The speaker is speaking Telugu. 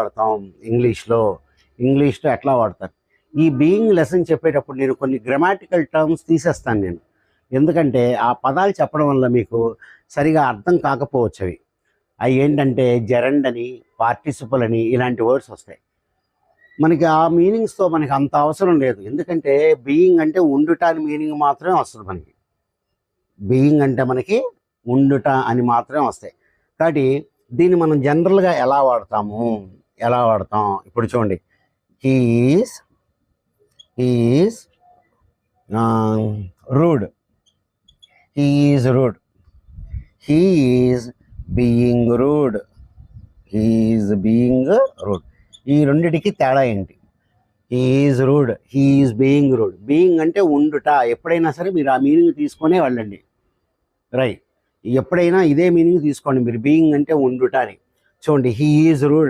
వాడతాం ఇంగ్లీష్లో. ఇంగ్లీష్లో ఎట్లా వాడతారు? ఈ బీయింగ్ లెసన్ చెప్పేటప్పుడు నేను కొన్ని గ్రామాటికల్ టర్మ్స్ తీసేస్తాను నేను. ఎందుకంటే ఆ పదాలు చెప్పడం వల్ల మీకు సరిగా అర్థం కాకపోవచ్చు అవి. అవి ఏంటంటే జెరండ్ అని పార్టిసిపల్ అని ఇలాంటి వర్డ్స్ వస్తాయి. మనకి ఆ మీనింగ్స్తో మనకి అంత అవసరం లేదు. ఎందుకంటే బీయింగ్ అంటే ఉండుట అని మీనింగ్ మాత్రమే వస్తుంది మనకి. బీయింగ్ అంటే మనకి ఉండుట అని మాత్రమే వస్తాయి. కాబట్టి దీన్ని మనం జనరల్గా ఎలా వాడతాము? ఎలా వాడతాం? ఇప్పుడు చూడండి. He is he is rude he is rude he is being rude he is being rude ఈ రెండిటికి తేడా ఏంటి? He is rude he is being rude being అంటే ఉండుట. ఎప్పుడైనా సరే మీరు ఆ మీనింగ్ తీసుకునే వెళ్ళండి. రైట్ ఎప్పుడైనా ఇదే మీనింగ్ తీసుకోండి. మీరు బీయింగ్ అంటే ఉండుట అని. చూడండి. He's rude